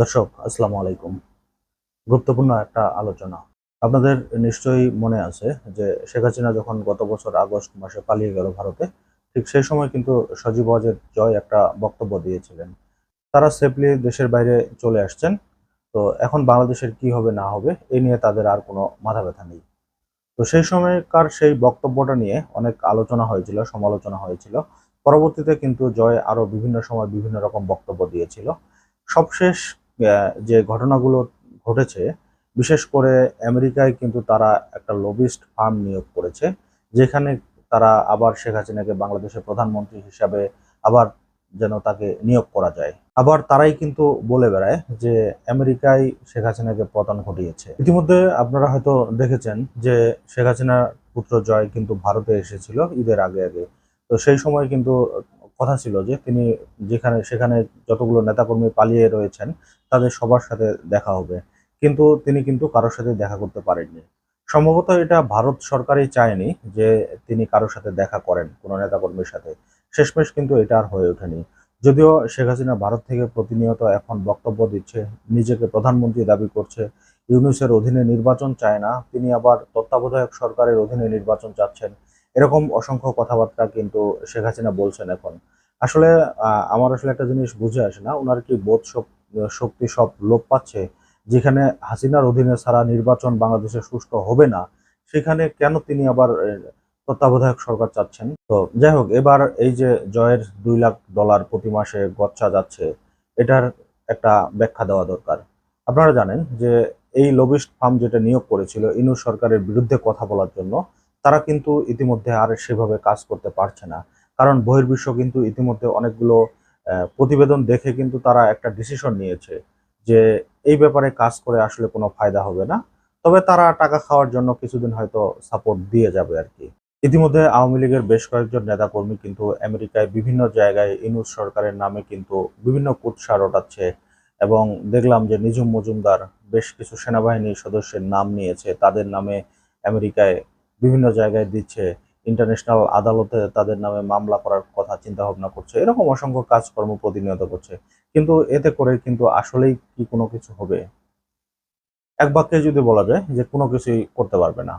দর্শক, আসসালামু আলাইকুম। গুরুত্বপূর্ণ একটা আলোচনা। আপনাদের নিশ্চয়ই মনে আছে যে শেখ হাসিনা যখন গত বছর আগস্ট মাসে পালিয়ে গেল ভারতে, ঠিক সেই সময় কিন্তু সজীব ওয়াজেদ জয় একটা বক্তব্য দিয়েছিলেন। তারা সেফলি দেশের বাইরে চলে আসছেন। তো এখন বাংলাদেশের কি হবে, না হবে এই নিয়ে তাদের আর কোনো মাথা ব্যথা নেই। তো সেই সময়কার সেই বক্তব্যটা নিয়ে অনেক আলোচনা হয়েছিল, সমালোচনা হয়েছিল। পরবর্তীতে কিন্তু জয় আরও বিভিন্ন সময় বিভিন্ন রকম বক্তব্য দিয়েছিল। সবশেষ যে ঘটনাগুলো ঘটেছে, বিশেষ করে আমেরিকায় কিন্তু তারা একটা লবিস্ট ফার্ম নিয়োগ করেছে, যেখানে তারা আবার শেখ হাসিনাকে বাংলাদেশের প্রধানমন্ত্রী হিসাবে আবার যেন তাকে নিয়োগ করা যায়। আবার তারাই কিন্তু বলে বেড়ায় যে আমেরিকায় শেখ হাসিনাকে পতন ঘটিয়েছে। ইতিমধ্যে আপনারা হয়তো দেখেছেন যে শেখ হাসিনার পুত্র জয় কিন্তু ভারতে এসেছিল ঈদের আগে আগে। তো সেই সময় কিন্তু কথা ছিল যে তিনি যেখানে, সেখানে যতগুলো নেতাকর্মী পালিয়ে রয়েছেন, তাদের সবার সাথে দেখা হবে। কিন্তু তিনি কিন্তু কারোর সাথে দেখা করতে পারেননি। সম্ভবত এটা ভারত সরকারই চায়নি যে তিনি কারোর সাথে দেখা করেন কোনো নেতাকর্মীর সাথে। শেষমেশ কিন্তু এটা আর হয়ে ওঠেনি। যদিও শেখ হাসিনা ভারত থেকে প্রতিনিয়ত এখন বক্তব্য দিচ্ছে, নিজেকে প্রধানমন্ত্রী দাবি করছে ইউনুসের অধীনে নির্বাচন চায় না, তিনি আবার তত্ত্বাবধায়ক সরকারের অধীনে নির্বাচন চাচ্ছেন। এরকম অসংখ্য কথাবার্তা কিন্তু শেখ হাসিনা বলছেন এখন। আসলে আমার আসলে একটা জিনিস বুঝে আসে না ওনার কি বোধ শক- শক্তি সব লোপ পাচ্ছে? যেখানে হাসিনার অধীনে ছাড়া নির্বাচন বাংলাদেশে সুষ্ঠু হবে না, সেখানে কেন তিনি আবার তত্ত্বাবধায়ক সরকার চাচ্ছেন? তো যাই হোক, এবার এই যে জয়ের দুই লাখ ডলার প্রতি মাসে গচ্ছা যাচ্ছে, এটার একটা ব্যাখ্যা দেওয়া দরকার। আপনারা জানেন যে এই লবিস্ট ফার্ম যেটা নিয়োগ করেছিল, ইনু সরকারের বিরুদ্ধে কথা বলার জন্য, তারা কিন্তু ইতিমধ্যে আর সেভাবে কাজ করতে পারছে না। কারণ বহির্বিশ্ব কিন্তু ইতিমধ্যে অনেকগুলো প্রতিবেদন দেখে কিন্তু তারা একটা ডিসিশন নিয়েছে যে এই ব্যাপারে কাজ করে আসলে কোনো ফায়দা হবে না। তবে তারা টাকা খাওয়ার জন্য কিছুদিন হয়তো সাপোর্ট দিয়ে যাবে আর কি। ইতিমধ্যে আওয়ামী লীগের বেশ কয়েকজন নেতাকর্মী কিন্তু আমেরিকায় বিভিন্ন জায়গায় ইনুস সরকারের নামে কিন্তু বিভিন্ন কুৎসা রটাচ্ছে এবং দেখলাম যে নিজুম মজুমদার বেশ কিছু সেনাবাহিনীর সদস্যের নাম নিয়েছে। তাদের নামে আমেরিকায় বিভিন্ন জায়গায় দিচ্ছে। ইন্টারন্যাশনাল আদালতে তাদের নামে মামলা করার কথা চিন্তা ভাবনা করছে। এরকম অসংখ্য কাজকর্ম প্রতিনিয়ত করছে। কিন্তু এতে করে কিন্তু আসলেই কি কোনো কিছু হবে? এক বাক্যে যদি বলা যায় যে কোনো কিছুই করতে পারবে না।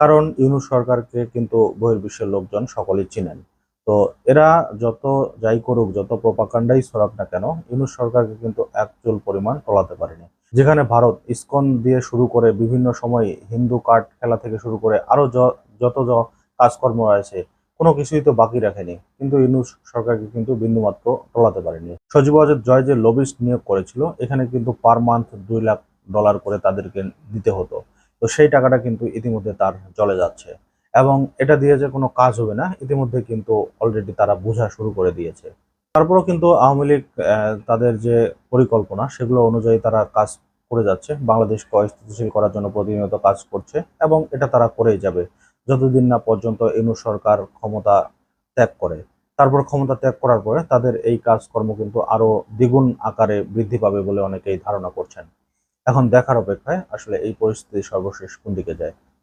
কারণ ইউনুস সরকারকে কিন্তু বহির্বিশ্বের লোকজন সকলেই চিনেন। তো এরা যত যাই করুক, যত প্রপাকাণ্ডাই ছড়াক না কেন, ইউনুস সরকারকে কিন্তু এক চুল পরিমাণ টলাতে পারেনি। যেখানে ভারত ইসকন দিয়ে শুরু করে বিভিন্ন সময় হিন্দু কার্ড খেলা থেকে শুরু করে আরও য- যত য কাজকর্ম আছে, কোনো কিছুই তো বাকি রাখেনি। কিন্তু ইউনুস সরকারকে কিন্তু বিন্দুমাত্র টলাতে পারেনি। সজীব ওয়াজেদ জয় যে লবিস্ট নিয়োগ করেছিল, এখানে কিন্তু পার মান্থ দুই লাখ ডলার করে তাদেরকে দিতে হতো। তো সেই টাকাটা কিন্তু ইতিমধ্যে তার চলে যাচ্ছে। এবং এটা দিয়ে যে কোনো কাজ হবে না, ইতিমধ্যে কিন্তু অলরেডি তারা বোঝা শুরু করে দিয়েছে। তারপরেও কিন্তু আওয়ামী লীগ তাদের যে পরিকল্পনা, সেগুলো অনুযায়ী তারা কাজ করে যাচ্ছে। বাংলাদেশকে অস্থিতিশীল করার জন্য প্রতিনিয়ত কাজ করছে এবং এটা তারা করেই যাবে। যতদিন না পর্যন্ত ইনু সরকার ক্ষমতা ত্যাগ করে। তারপর ক্ষমতা ত্যাগ করার পরে তাদের এই কাজকর্ম কিন্তু আরও দ্বিগুণ আকারে বৃদ্ধি পাবে বলে অনেকেই ধারণা করছেন। এখন দেখার অপেক্ষায় আসলে এই পরিস্থিতি সর্বশেষ কোন দিকে যায়?